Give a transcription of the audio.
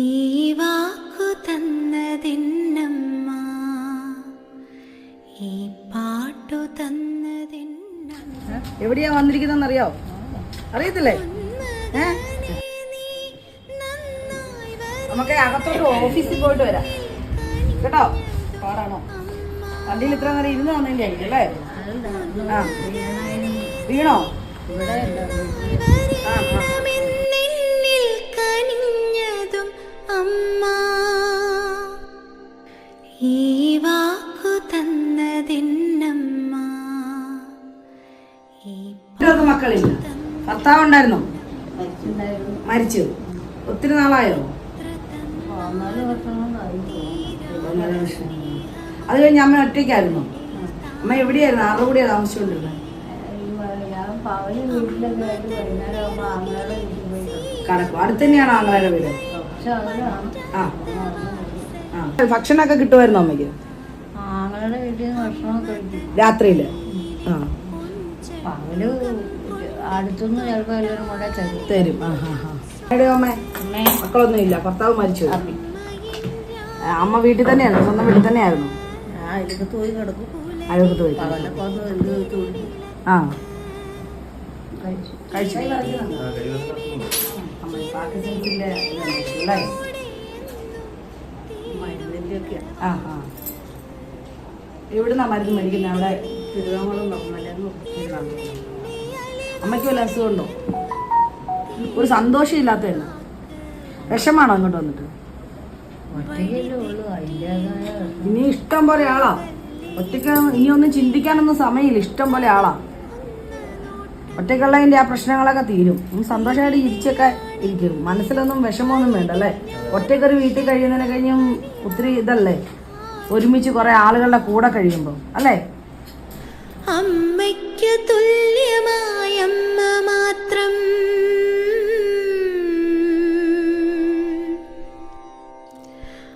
ഈ വാക്കു തന്നതിന്നമ്മ. ഈ പാട്ടു തന്നതെന്നമ്മ. എവിടെയാ വന്നിരിക്കുന്നതെന്ന് അറിയാവോ അറിയത്തില്ലേ? ഏ? നീ നന്നായി നമുക്ക് അകത്തോട്ട് ഓഫീസിൽ പോയിട്ട് വരാം. കേട്ടോ? പാടാണോ? വണ്ടിയിൽ ഇത്ര നേരം ഇരുന്ന് വന്നതിന്റെ ആയിരിക്കും അല്ലേ ആ. വീണോ? ആ മക്കളില്ല. ഭർത്താവ് ഉണ്ടായിരുന്നോ മരിച്ചു. ഒത്തിരി നാളായോ. അത് കഴിഞ്ഞ് അമ്മ ഒറ്റയ്ക്കായിരുന്നു? അമ്മ എവിടെയായിരുന്നു? ആരുടെ കൂടെയാ താമസിച്ചുകൊണ്ടിരുന്നത്? കണക്കും അടുത്ത് തന്നെയാണോ ആങ്ങളുടെ വീട്. ആ. ആ. ഭക്ഷണമൊക്കെ കിട്ടുമായിരുന്നു അമ്മയ്ക്ക്? കഴിക്കും. ആ. പകൽ അടുത്തുനിന്ന് ചിലപ്പോൾ എല്ലാവരും കൂടെ തരും തരും. ആ ഹാ ഹാ എവിടെയോ അമ്മേ? അമ്മേ. മക്കളൊന്നും ഇല്ല. ഭർത്താവ് മരിച്ചു. അമ്മ വീട്ടിൽ തന്നെയായിരുന്നു സ്വന്തം വീട്ടിൽ തന്നെയായിരുന്നു? ആ കിടക്കും. ആ. കഴിച്ചു. ആ ആ എവിടുന്നാ മരുന്ന് മേടിക്കുന്നത് അവിടെ മലർന്നു അമ്മയ്ക്ക് വല്ല അസുഖമുണ്ടോ ഒരു സന്തോഷം ഇല്ലാത്ത വിഷമാണോ അങ്ങോട്ട് വന്നിട്ട്? ഇനി ഇഷ്ടം പോലെ ആളാ. ഒറ്റയ്ക്ക് ഇനി ഒന്നും ചിന്തിക്കാനൊന്നും സമയമില്ല ഇഷ്ടം പോലെ ആളാ. ഒറ്റയ്ക്കുള്ളതിന്റെ ആ പ്രശ്നങ്ങളൊക്കെ തീരും. ഒന്ന് സന്തോഷമായിട്ട് ഇരിച്ചൊക്കെ ഇരിക്കും. മനസ്സിലൊന്നും വിഷമമൊന്നും വേണ്ട അല്ലേ? ഒറ്റയ്ക്കൊരു വീട്ടിൽ കഴിയുന്നതിനെ കഴിഞ്ഞും ഒത്തിരി ഇതല്ലേ? ഒരുമിച്ച് കുറേ ആളുകളുടെ കൂടെ കഴിയുമ്പോൾ അല്ലേ? അമ്മയ്ക്കു തുല്യ